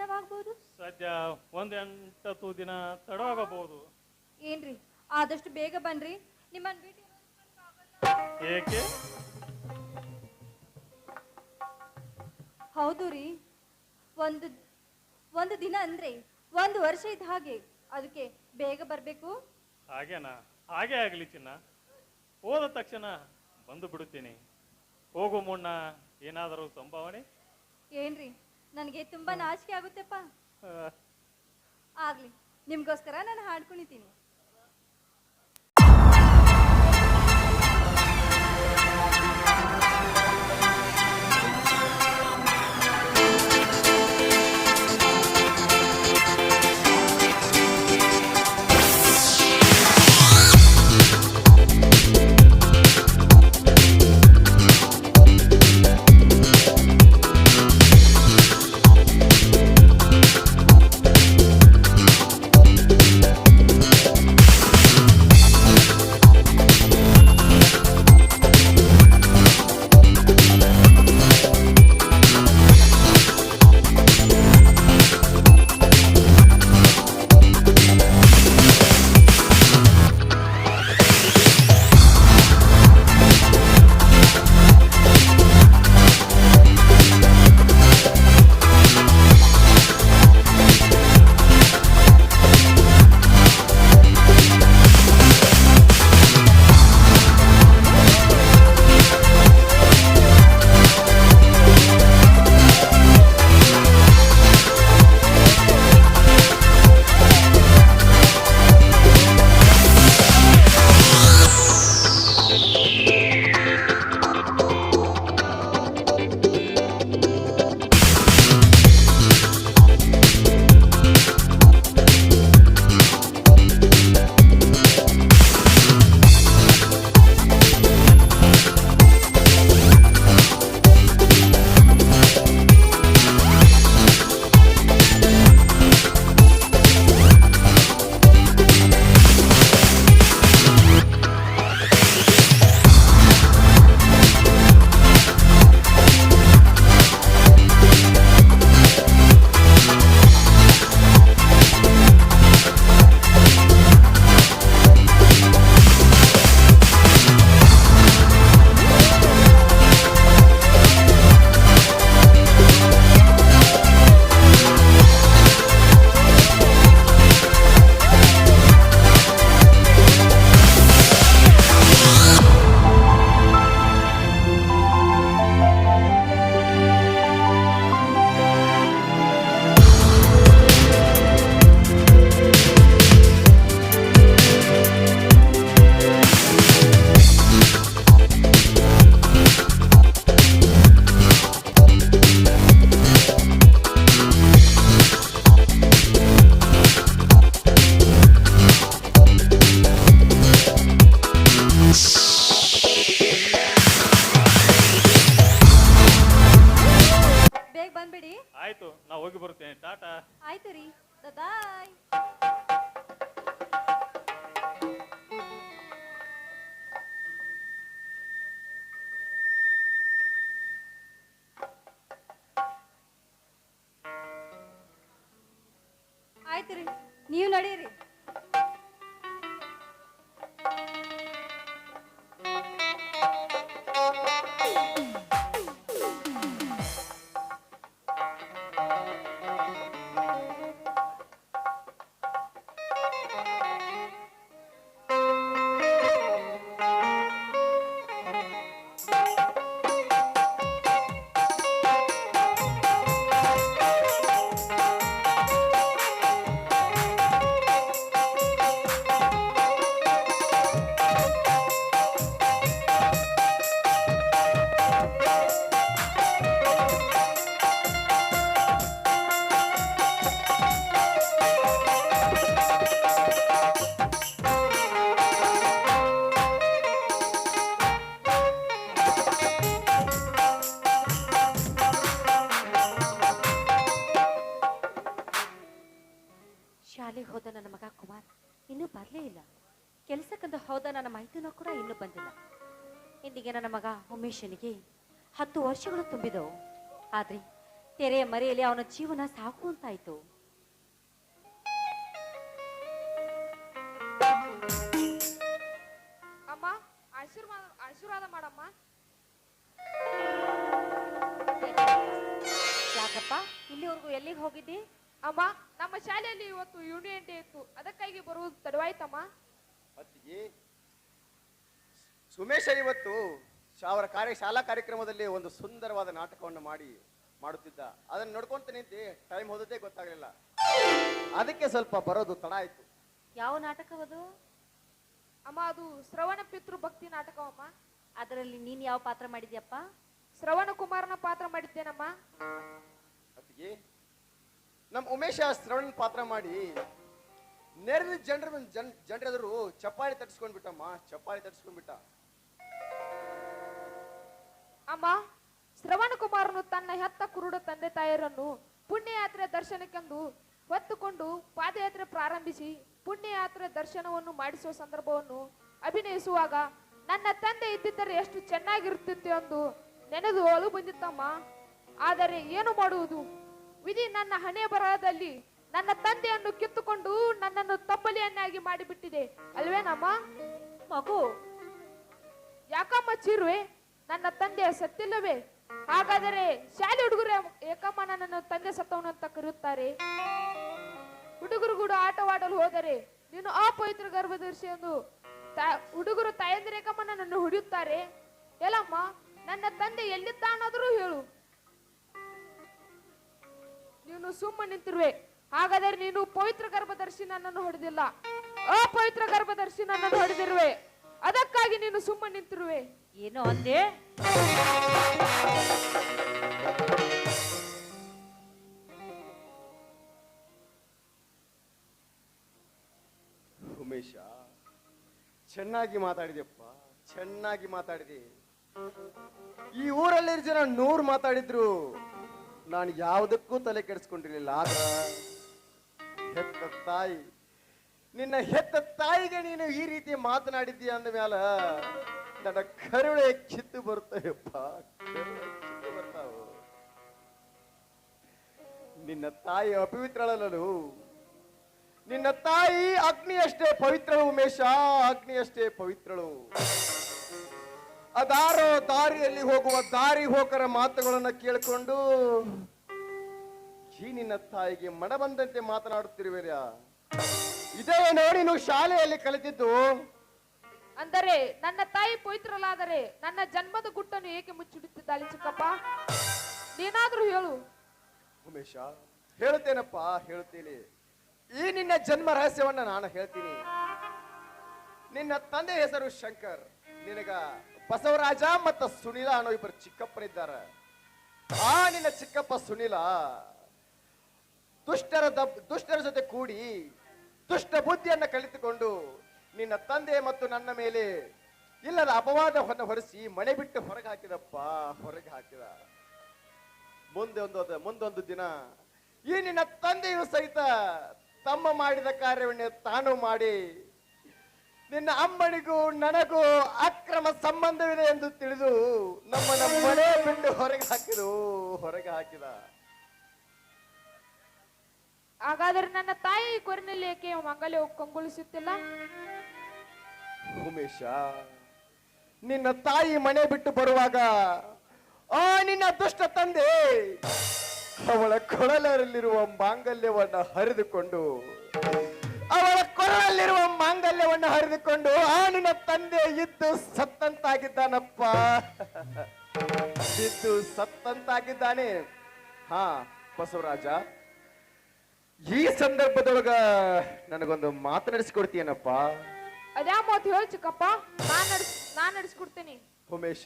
ದಿನವಾಗ್ಬೋದು ಸದ್ಯ ಒಂದ್ ಎಂಟತ್ತು ದಿನ ತಡವಾಗಬಹುದು. ಏನ್ರಿ? ಆದಷ್ಟು ಬೇಗ ಬನ್ರಿ. ನಿಮ್ಮನ್ ಭೇಟಿ ಏಕೆ? ಹೌದು ರೀ. ಒಂದು ಒಂದು ದಿನ ಅಂದ್ರೆ ಒಂದು ವರ್ಷ ಇದ್ದ ಹಾಗೆ. ಅದಕ್ಕೆ ಬೇಗ ಬರಬೇಕು. ಹಾಗೇನಾ? ಹಾಗೆ ಆಗಲಿ ಚಿನ್ನ. ಹೋದ ತಕ್ಷಣ ಬಂದು ಬಿಡುತ್ತೇನೆ. ಹೋಗು ಮುನ್ನ ಏನಾದರೂ ಸಂಭಾವನೆ? ಏನ್ರಿ? ನನಗೆ ತುಂಬಾ ನಾಚಿಕೆ ಆಗುತ್ತೆಪ್ಪ. ಆಗ್ಲಿ ನಿಮ್ಗೋಸ್ಕರ ನಾನು ಹಾಡ್ಕೊಂಡಿದ್ದೀನಿ ಇಂದಿಗೆ ನನ್ನ ಮಗ ಉಮೇಶನಿಗೆ ಹತ್ತು ವರ್ಷಗಳು ತುಂಬಿದವು. ಆದ್ರೆ ತೆರೆಯ ಮರೆಯಲ್ಲಿ ಅವನ ಜೀವನ ಸಾಕು ಅಂತಾಯ್ತು. ಅಮ್ಮ ಆಶೀರ್ವಾದ ಆಶೀರ್ವಾದ ಮಾಡಮ್ಮ. ಯಾಕಪ್ಪ ಇಲ್ಲಿವರೆಗೂ ಎಲ್ಲಿಗೆ ಹೋಗಿದ್ದಿ? ಅಮ್ಮ ನಮ್ಮ ಶಾಲೆಯಲ್ಲಿ ಇವತ್ತು ಯೂನಿಯನ್ ಡೇ ಇತ್ತು. ಅದಕ್ಕಾಗಿ ಬರುವುದು ತಡವಾಯ್ತಮ್ಮ. ಸುಮೇಶ ಇವತ್ತು ಶಾ- ಅವರ ಕಾರ್ಯ ಶಾಲಾ ಕಾರ್ಯಕ್ರಮದಲ್ಲಿ ಒಂದು ಸುಂದರವಾದ ನಾಟಕವನ್ನು ಮಾಡಿ ಮಾಡುತ್ತಿದ್ದ. ಅದನ್ನು ನೋಡ್ಕೊಂತ ನಿಂತು ಟೈಮ್ ಹೋದದ್ದೇ ಗೊತ್ತಾಗಲಿಲ್ಲ. ಅದಕ್ಕೆ ಸ್ವಲ್ಪ ಬರೋದು ತಡ ಆಯ್ತು. ಯಾವ ನಾಟಕವದು ಅಮ್ಮ ಅದು ಶ್ರವಣ ಪಿತೃ ಭಕ್ತಿ ನಾಟಕವಮ್ಮ. ಅದರಲ್ಲಿ ನೀನ್ ಯಾವ ಪಾತ್ರ ಮಾಡಿದ್ಯಪ್ಪ? ಶ್ರವಣ ಕುಮಾರನ ಪಾತ್ರ ಮಾಡಿದ್ದೇನಮ್ಮ. ಅತ್ತಿಗೆ ನಮ್ಮ ಉಮೇಶ ಶ್ರವಣನ್ ಪಾತ್ರ ಮಾಡಿ ನೆರೆದ ಜನರ ಜನ ಜನರೆದುರು ಚಪ್ಪಾಳಿ ತಟ್ಟಿಸ್ಕೊಂಡ್ಬಿಟ್ಟಮ್ಮ ಚಪ್ಪಾಳಿ ತಟ್ಟಿಸ್ಕೊಂಡ್ಬಿಟ್ಟ ಅಮ್ಮ ಶ್ರವಣ ಕುಮಾರನು ತನ್ನ ಹೆತ್ತ ಕುರುಡ ತಂದೆ ತಾಯರನ್ನು ಪುಣ್ಯಯಾತ್ರೆ ದರ್ಶನಕ್ಕೆಂದು ಹೊತ್ತುಕೊಂಡು ಪಾದಯಾತ್ರೆ ಪ್ರಾರಂಭಿಸಿ ಪುಣ್ಯಯಾತ್ರೆ ದರ್ಶನವನ್ನು ಮಾಡಿಸುವ ಸಂದರ್ಭವನ್ನು ಅಭಿನಯಿಸುವಾಗ ನನ್ನ ತಂದೆ ಇದ್ದಿದ್ದರೆ ಎಷ್ಟು ಚೆನ್ನಾಗಿರುತ್ತಿತ್ತು ಎಂದು ನೆನೆದು ಅಳು ಬಂದಿತ್ತಮ್ಮ. ಆದರೆ ಏನು ಮಾಡುವುದು? ವಿಧಿ ನನ್ನ ಹಣೆ ಬರಹದಲ್ಲಿ ನನ್ನ ತಂದೆಯನ್ನು ಕಿತ್ತುಕೊಂಡು ನನ್ನನ್ನು ತಪ್ಪಲಿಯನ್ನಾಗಿ ಮಾಡಿಬಿಟ್ಟಿದೆ ಅಲ್ವೇನಮ್ಮ? ಮಗು ಯಾಕಮ್ಮ ಚಿರುವೆ? ನನ್ನ ತಂದೆ ಸತ್ತಿಲ್ಲವೇ? ಹಾಗಾದರೆ ಶಾಲೆ ಹುಡುಗರು ಏಕಮ್ಮ ನನ್ನನ್ನು ತಂದೆ ಸತ್ತವನು ಅಂತ ಕರೆಯುತ್ತಾರೆ. ಹುಡುಗರು ಕೂಡ ಆಟವಾಡಲು ಹೋದರೆ ನೀನು ಅಪವಿತ್ರ ಗರ್ಭದರ್ಶಿ ಎಂದು ಹುಡುಗರು ತಾಯಂದಿರೇಕಮ್ಮ ನನ್ನನ್ನು ಹೊಡೆಯುತ್ತಾರೆ. ಎಲ್ಲಮ್ಮ ನನ್ನ ತಂದೆ ಎಲ್ಲಿದ್ದಾನಾದರೂ ಹೇಳು. ನೀನು ಸುಮ್ಮನೆ ನಿಂತಿರುವೆ. ಹಾಗಾದರೆ ನೀನು ಪವಿತ್ರ ಗರ್ಭದರ್ಶಿ ನನ್ನನ್ನು ಹೊಡೆದಿಲ್ಲ. ಅಪವಿತ್ರ ಗರ್ಭದರ್ಶಿ ನನ್ನನ್ನು ಹೊಡೆದಿರುವೆ. ಅದಕ್ಕಾಗಿ ನೀನು ಸುಮ್ಮನೆ ನಿಂತಿರುವೆ. ಏನೋ ಅಂದೆ? ಉಮೇಶ, ಚೆನ್ನಾಗಿ ಮಾತಾಡಿದೆಪ್ಪ ಚೆನ್ನಾಗಿ ಮಾತಾಡಿದೆ. ಈ ಊರಲ್ಲಿ ಜನ ನೂರು ಮಾತಾಡಿದ್ರು. ನಾನು ಯಾವುದಕ್ಕೂ ತಲೆ ಕೆಡಿಸ್ಕೊಂಡಿರ್ಲಿಲ್ಲ, ಆದ್ರ ಹೆತ್ತ ತಾಯಿ, ನಿನ್ನ ಹೆತ್ತ ತಾಯಿಗೆ ನೀನು ಈ ರೀತಿ ಮಾತನಾಡಿದ್ದೀಯ ಅಂದ ಮ್ಯಾಲ ನನ್ನ ಕರುಳೆ ಕಿತ್ತು ಬರ್ತವೆಪ್ಪ ಕರುಣೆ ನಿನ್ನ ತಾಯಿ ಅಪವಿತ್ರಳಲ್ಲಲು. ನಿನ್ನ ತಾಯಿ ಅಗ್ನಿಯಷ್ಟೇ ಪವಿತ್ರಳು ಉಮೇಶ, ಅಗ್ನಿಯಷ್ಟೇ ಪವಿತ್ರಳು. ಅದಾರೋ ದಾರಿಯಲ್ಲಿ ಹೋಗುವ ದಾರಿ ಹೋಕರ ಮಾತುಗಳನ್ನ ಕೇಳಿಕೊಂಡು, ಈ ನಿನ್ನ ತಾಯಿಗೆ ಮನ ಬಂದಂತೆ ಮಾತನಾಡುತ್ತಿರುವಿರ ಇದೇ ನೋಡಿ ನೀನು ಶಾಲೆಯಲ್ಲಿ ಕಲಿತಿದ್ದು. ಅಂದರೆ ನನ್ನ ತಾಯಿ ಪವಿತ್ರಲಾದರೆ ನನ್ನ ಜನ್ಮದ ಗುಟ್ಟನ್ನು ಏಕೆ ಮುಚ್ಚಿಡುತ್ತಿದ್ದಾಳೆ ಚಿಕ್ಕಪ್ಪ? ನೀನಾದ್ರೂ ಹೇಳು. ಉಮೇಶ, ಹೇಳ್ತೇನಪ್ಪ, ಹೇಳ್ತೀನಿ. ಈ ನಿನ್ನ ಜನ್ಮ ರಹಸ್ಯವನ್ನ ನಾನು ಹೇಳ್ತೀನಿ. ನಿನ್ನ ತಂದೆ ಹೆಸರು ಶಂಕರ್. ನಿನಗ ಬಸವರಾಜ ಮತ್ತು ಸುನೀಲ ಅನ್ನೋ ಇಬ್ಬರು ಚಿಕ್ಕಪ್ಪನಿದ್ದಾರೆ ಆ ನಿನ್ನ ಚಿಕ್ಕಪ್ಪ ಸುನೀಲ ದುಷ್ಟರ ದುಷ್ಟರ ಜೊತೆ ಕೂಡಿ ದುಷ್ಟ ಬುದ್ಧಿಯನ್ನ ಕಲಿತುಕೊಂಡು ನಿನ್ನ ತಂದೆ ಮತ್ತು ನನ್ನ ಮೇಲೆ ಇಲ್ಲದ ಅಪವಾದವನ್ನು ಹೊರಿಸಿ ಮನೆ ಬಿಟ್ಟು ಹೊರಗೆ ಹಾಕಿದಪ್ಪ ಹೊರಗೆ ಹಾಕಿದ ಮುಂದೆ ಒಂದು ಮುಂದೊಂದು ದಿನ ಈ ನಿನ್ನ ತಂದೆಯು ಸಹಿತ ತಮ್ಮ ಮಾಡಿದ ಕಾರ್ಯವನ್ನೇ ತಾನು ಮಾಡಿ ನಿನ್ನ ಅಮ್ಮನಿಗೂ ನನಗೂ ಅಕ್ರಮ ಸಂಬಂಧವಿದೆ ಎಂದು ತಿಳಿದು ನಮ್ಮನ್ನ ಮನೆ ಬಿಟ್ಟು ಹೊರಗೆ ಹಾಕಿದು ಹೊರಗೆ ಹಾಕಿದ ಹಾಗಾದರೆ ನನ್ನ ತಾಯಿ ಕೊರಿನಲ್ಲಿ ಏಕೆ ಮಂಗಲ್ಯ ಕಂಗೊಳಿಸುತ್ತಿಲ್ಲ? ಉಮೇಶ, ನಿನ್ನ ತಾಯಿ ಮನೆ ಬಿಟ್ಟು ಬರುವಾಗ, ಆ ನಿನ್ನ ದುಷ್ಟ ತಂದೆ ಅವಳ ಕೊಳಲರಲ್ಲಿರುವ ಮಾಂಗಲ್ಯವನ್ನ ಹರಿದುಕೊಂಡು, ಅವಳ ಕೊರಳಲ್ಲಿರುವ ಮಾಂಗಲ್ಯವನ್ನ ಹರಿದುಕೊಂಡು ಆ ನಿನ್ನ ತಂದೆ ಇದ್ದು ಸತ್ತಂತಾಗಿದ್ದಾನಪ್ಪ. ಇದ್ದು ಸತ್ತಂತಾಗಿದ್ದಾನೆ. ಹಾ, ಬಸವರಾಜ ಈ ಸಂದರ್ಭದೊಳಗ ನನಗೊಂದು ಮಾತನಾಡಿಸ್ಕೊಡ್ತೀಯನಪ್ಪ ಅದ್ಯಾ ಮಾತು ಹೇಳು ಚಿಕ್ಕಪ್ಪ. ನಾನ್ ನಡ್ಸ್ ನಾನ್ ನಡೆಸ್ಕೊಡ್ತೀನಿ. ಉಮೇಶ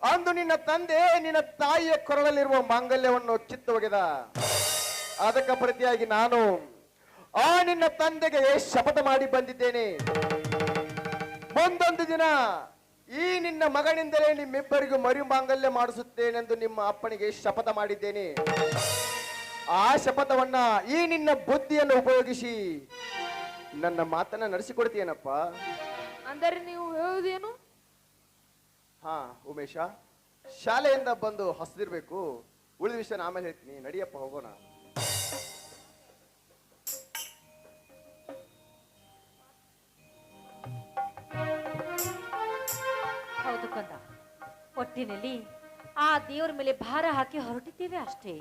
ಅಂದು ನಿನ್ನ ತಂದೆ ನಿನ್ನ ತಾಯಿಯ ಕೊರಳಲ್ಲಿರುವ ಮಾಂಗಲ್ಯವನ್ನು ಕಿತ್ತು ಒಗೆದ ಅದಕ್ಕೆ ಪ್ರತಿಯಾಗಿ ನಾನು ಆ ನಿನ್ನ ತಂದೆಗೆ ಶಪಥ ಮಾಡಿ ಬಂದಿದ್ದೇನೆ. ಮುಂದೊಂದು ದಿನ ಈ ನಿನ್ನ ಮಗನಿಂದಲೇ ನಿಮ್ಮಿಬ್ಬರಿಗೂ ಮರಿ ಮಾಂಗಲ್ಯ ಮಾಡಿಸುತ್ತೇನೆಂದು ನಿಮ್ಮ ಅಪ್ಪನಿಗೆ ಶಪಥ ಮಾಡಿದ್ದೇನೆ. ಆ ಶಪಥವನ್ನ ಈ ನಿನ್ನ ಬುದ್ಧಿಯನ್ನು ಉಪಯೋಗಿಸಿ. ನನ್ನ ಮಾತನ್ನ ನಡೆಸಿಕೊಡ್ತೀಯನಪ್ಪ? ಅಂದರೆ ನೀವು ಹೇಳುವುದೇನು? ಹಾ ಉಮೇಶ ಶಾಲೆಯಿಂದ ಬಂದು ಹಸಿದಿರ್ಬೇಕು. ಉಳಿದ ವಿಷಯ ಆಮೇಲೆ ಹೇಳ್ತೀನಿ. ನಡಿಯಪ್ಪ ಹೋಗೋಣ. ಹೌದು ಕಂದ ಒಟ್ಟಿನಲ್ಲಿ ಆ ದೇವರ ಮೇಲೆ ಭಾರ ಹಾಕಿ ಹೊರಟಿದ್ದೇವೆ ಅಷ್ಟೇ.